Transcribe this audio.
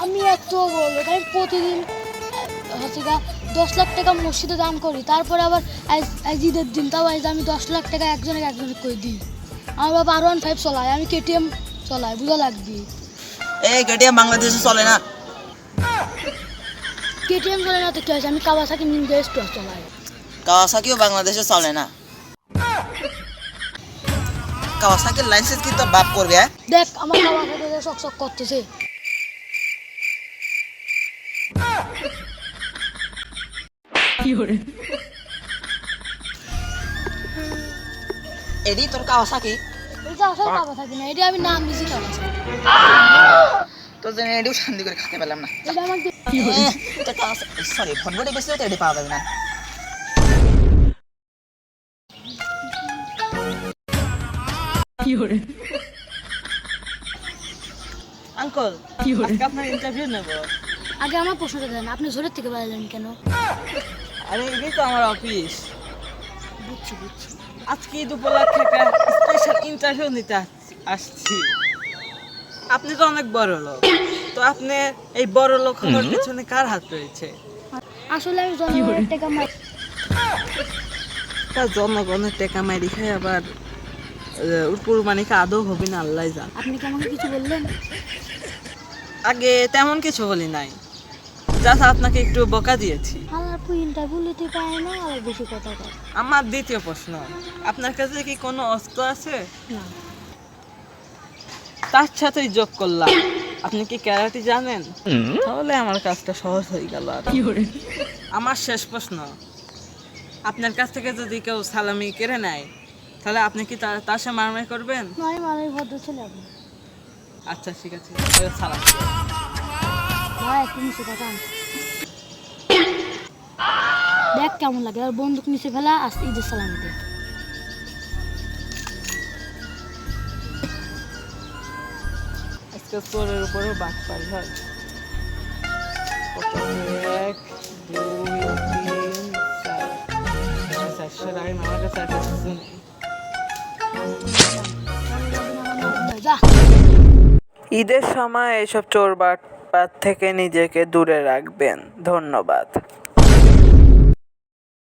আমি এত বলব আমি প্রতিদিন হচ্ছে গা দশ লাখ টাকা মসজিদে দাম করি তারপরে আবার আজ- ঈদের দিন তাও আজ আমি দশ লাখ টাকা একজনের একজনের করে দিই। আমার বাবা আর ওয়ান ফাইভ চলায় আমি কেটিএম চলাই বুঝা লাগবি? এই কেটিএম বাংলাদেশে চলে না। কেটিএম চলে না তো কি হয়েছে? আমি কাওয়াসাকি নিনজা স্টোর চলাই কাওয়াসাকিও বাংলাদেশে চলে না। কাওয়াসাকির লাইসেন্স কিন্তু বাপ করবে হ্যাঁ? দেখ আমার কাওয়াসাকি শক শক করতেছে। এডি তোর কাওয়াসাকি এটা আসল কাওয়াসাকি না এটা আমি নাম কাওয়াসাকি তোর জন্য এডিও শান্তি করে খেতে পেলাম না। এটা আমাকে সরি ফটফটে বেশি তো এডি পাওয়া যাবে না। আঙ্কল আজকে আপনার ইন্টারভিউ নেব। আগে আমার প্রশ্নটা দেন আপনি জোরের থেকে বাজালেন কেন? আরে এটাই তো আমার অফিস বুঝছি বুঝছি। আজকে উপলক্ষে একটা স্পেশাল ইন্টারভিউ নিতে আসছি আপনি তো অনেক বড় লোক। তো আপনি এই বড় লোক হওয়ার পেছনে কার হাত রয়েছে? আসলে আমি জনগণের টাকা মাই তা জনগণের টেকা মারি খাই আবার উপর মানিকা আদৌ হবে না আল্লাহ জান। আপনি কি আমাকে কিছু বললেন? আগে তেমন কিছু বলি নাই। জাস্ট আপনাকে একটু বকা দিয়েছি। আমার আপু ইন্টারভিউ পারে না আর বেশি কথা কয়। আমার দ্বিতীয় প্রশ্ন আপনার কাছে কি কোনো অস্ত্র আছে? না। তার সাথেই যোগ করলাম। আপনি কি ক্যারাটি জানেন? তাহলে আমার কাজটা সহজ হয়ে গেল আর। আমার শেষ প্রশ্ন আপনার কাছ থেকে যদি কেউ সালামি কেড়ে নেয় তাহলে আপনি কি তার সাথে মারামারি করবেন? আচ্ছা ঠিক আছে সালাম। দেখ কেমন লাগে আর বন্দুক নিচে ফেলা আস ঈদের সালামি দে। আজকে চোরের উপরেও বাঘ পাই হয়। এক দুই তিন চার। চারশো টাকা আমার কাছে আর কিছু নেই। ঈদের সময় এসব চোর বাটপাত থেকে নিজেকে দূরে রাখবেন। ধন্যবাদ।